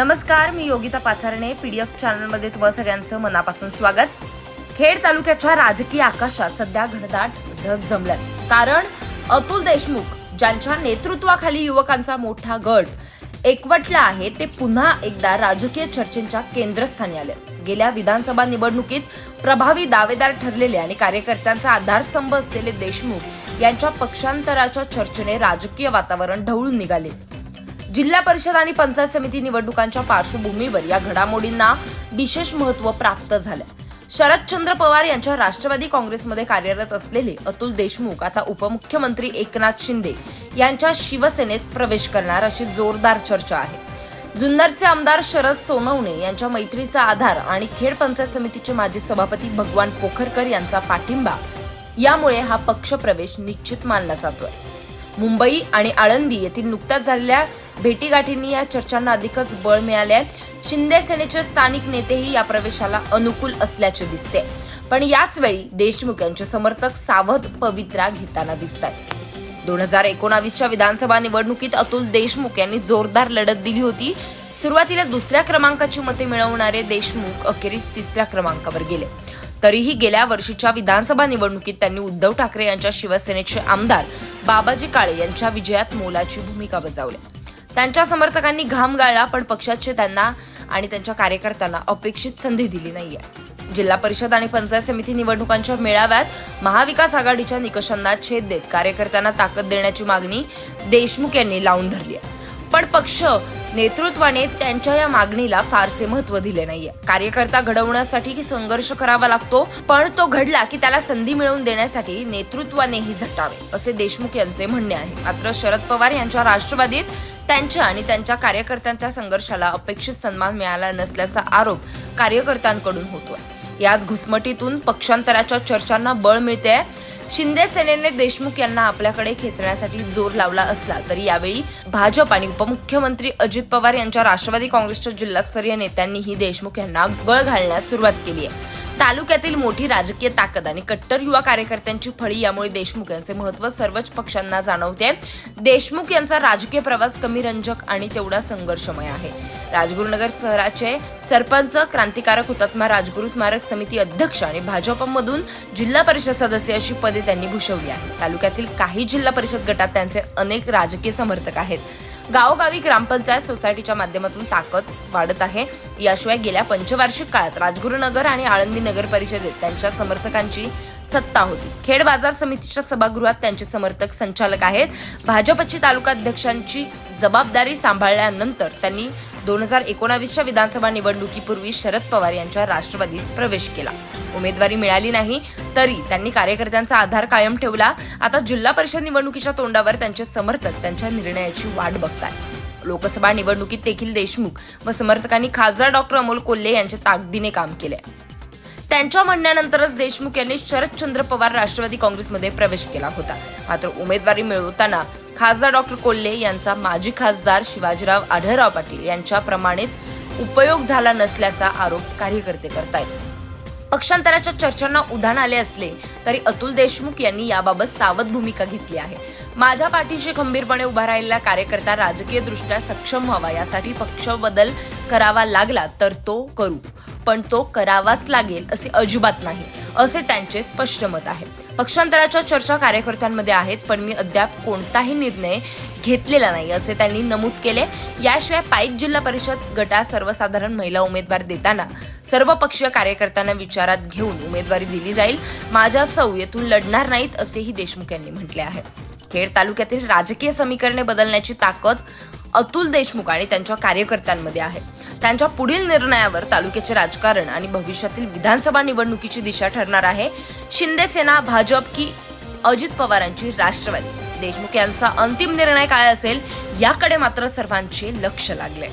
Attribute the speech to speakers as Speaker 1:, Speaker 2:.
Speaker 1: नमस्कार मी योगिता पाचारणे पीडीएफ चॅनलमध्ये तुम्हाला सगळ्यांचं मनापासून स्वागत. खेड तालुक्याच्या राजकीय आकाशात सध्या घनदाट ढग जमल्यात. कारण अतुल देशमुख ज्यांच्या नेतृत्वाखाली युवकांचा मोठा गट एकवटला आहे ते पुन्हा एकदा राजकीय चर्चेच्या केंद्रस्थानी आले गेल्या विधानसभा निवडणुकीत प्रभावी दावेदार ठरलेले आणि कार्यकर्त्यांचा आधारस्तंभ असलेले देशमुख यांच्या पक्षांतराच्या चर्चेने राजकीय वातावरण ढवळून निघाले. जिल्हा परिषद आणि पंचायत समिती निवडणुकांच्या पार्श्वभूमीवर या घडामोडींना विशेष महत्त्व प्राप्त झालं. शरदचंद्र पवार यांच्या राष्ट्रवादी काँग्रेसमध्ये कार्यरत असलेले अतुल देशमुख आता उपमुख्यमंत्री एकनाथ शिंदे यांच्या शिवसेनेत प्रवेश करणार अशी जोरदार चर्चा आहे. जुन्नरचे आमदार शरद सोनवणे यांच्या मैत्रीचा आधार आणि खेड पंचायत समितीचे माजी सभापती भगवान पोखरकर यांचा पाठिंबा यामुळे हा पक्षप्रवेश निश्चित मानला जातोय. मुंबई आणि आळंदी येथील नुकत्याच झालेल्या भेटीगाठींनी या चर्चांना अधिकच बळ मिळाले आहे. शिंदे सेनेचे स्थानिक नेतेही या प्रवेशाला अनुकूल असल्याचे दिसते. पण याच वेळी देशमुख यांचे समर्थक सावध पवित्रा घेताना दिसत आहेत. दोन हजार एकोणावीसच्या विधानसभा निवडणुकीत अतुल देशमुख यांनी जोरदार लढत दिली होती. सुरुवातीला दुसऱ्या क्रमांकाची मते मिळवणारे देशमुख अखेरीस तिसऱ्या क्रमांकावर गेले. तरीही गेल्या वर्षीच्या विधानसभा निवडणुकीत त्यांनी उद्धव ठाकरे यांच्या शिवसेनेचे आमदार बाबाजी काळे यांच्या विजयात मोलाची भूमिका बजावली. त्यांच्या समर्थकांनी घाम गाळला पण पक्षाचे त्यांना आणि त्यांच्या कार्यकर्त्यांना अपेक्षित संधी दिली नाहीये. जिल्हा परिषद आणि पंचायत समिती निवडणुकांच्या मेळाव्यात महाविकास आघाडीच्या निकषांना छेद देत कार्यकर्त्यांना ताकद देण्याची मागणी देशमुख यांनी लावून धरली आहे. पण पक्ष नेतृत्वाने त्यांच्या या मागणीला फारसे महत्त्व दिले नाहीये. कार्यकर्ता घडवण्यासाठी संघर्ष करावा लागतो पण तो घडला की त्याला संधी मिळवून देण्यासाठी नेतृत्वानेही झटावे असे देशमुख यांचे म्हणणे आहे. मात्र शरद पवार यांच्या राष्ट्रवादीत त्यांच्या आणि त्यांच्या कार्यकर्त्यांच्या संघर्षाला अपेक्षित सन्मान मिळाला नसल्याचा आरोप कार्यकर्त्यांकडून होतोय. याच घुसमटीतून पक्षांतराच्या चर्चांना बळ मिळते शिंदे सेनेने देशमुख यांना आपल्याकडे खेचण्यासाठी जोर लावला असला तरी यावेळी भाजप आणि उपमुख्यमंत्री अजित पवार यांच्या राष्ट्रवादी काँग्रेसच्या जिल्हास्तरीय नेत्यांनीही देशमुख यांना गळ घालण्यास सुरुवात केली आहे. तालुक्यातील मोठी राजकीय ताकद आणि कट्टर युवा कार्यकर्त्यांची फळी यामुळे देशमुख यांचे महत्त्व सर्वच पक्षांना जाणवते. देशमुख यांचा राजकीय प्रवास कमी रंजक आणि तेवढा संघर्षमय आहे. राजगुरुनगर शहराचे सरपंच क्रांतिकारक हुतात्मा राजगुरू स्मारक समिती अध्यक्ष आणि भाजपमधून जिल्हा परिषद सदस्य अशी पदे त्यांनी भूषवली आहेत. तालुक्यातील काही जिल्हा परिषद गटात त्यांचे अनेक राजकीय समर्थक आहेत. गावोगावी ग्रामपंचायत सोसायटीच्या माध्यमातून ताकद वाढत आहे. याशिवाय गेल्या पंचवार्षिक काळात राजगुरुनगर आणि आळंदी नगर परिषदेत त्यांच्या समर्थकांची सत्ता होती. खेड बाजार समितीच्या सभागृहात त्यांचे समर्थक संचालक आहेत. भाजपची तालुका अध्यक्षांची जबाबदारी सांभाळल्यानंतर त्यांनी दोन हजार एकोणावीसच्या विधानसभा निवडणुकीपूर्वी शरद पवार यांच्या राष्ट्रवादीत प्रवेश केला. उमेदवारी मिळाली नाही तरी त्यांनी कार्यकर्त्यांचा आधार कायम ठेवला. आता जिल्हा परिषद निवडणुकीच्या तोंडावर त्यांचे समर्थक त्यांच्या निर्णयाची वाट बघतात लोकसभा निवडणुकीत देखील देशमुख व समर्थकांनी खासदार डॉक्टर अमोल कोल्हे यांच्या ताकदीने काम केले त्यांच्या म्हणण्यानंतरच देशमुख यांनी शरदचंद्र पवार राष्ट्रवादी काँग्रेसमध्ये प्रवेश केला होता. मात्र उमेदवारी मिळवताना खासदार डॉक्टर कोल्हे यांचा माजी खासदार शिवाजीराव आढळराव पाटील यांच्याप्रमाणेच उपयोग झाला नसल्याचा आरोप कार्यकर्ते करतायत. पक्षांतराच्या चर्चांना उधाण आले असले तरी अतुल देशमुख यांनी याबाबत सावध भूमिका घेतली आहे. माझ्या पाठीशी खंबीरपणे उभा राहिलेला कार्यकर्ता राजकीय दृष्ट्या सक्षम व्हावा यासाठी पक्ष बदल करावा लागला तर तो करू. पण तो करावाच लागेल असे अजिबात नाही असे त्यांचे स्पष्ट मत आहे. पक्षांतराच्या चर्चा कार्यकर्त्यांमध्ये आहेत पण मी अद्याप कोणताही निर्णय घेतलेला नाही असे त्यांनी नमूद केले. याशिवाय पाईट जिल्हा परिषद गटात सर्वसाधारण महिला उमेदवार देताना सर्व पक्षीय कार्यकर्त्यांना विचारात घेऊन उमेदवारी दिली जाईल. माझ्या सौ येथून लढणार नाहीत असेही देशमुख यांनी म्हटले आहे. खेड तालुक्यातील राजकीय समीकरणे बदलण्याची ताकद अतुल देशमुख आणि त्यांच्या कार्यकर्त्यांमध्ये आहे. त्यांच्या पुढील निर्णयावर तालुक्याचे राजकारण आणि भविष्यातील विधानसभा निवडणुकीची दिशा ठरणार आहे. शिंदे सेना भाजप की अजित पवारांची राष्ट्रवादी? देशमुख यांचा अंतिम निर्णय काय असेल? याकडे मात्र सर्वांचे लक्ष लागले.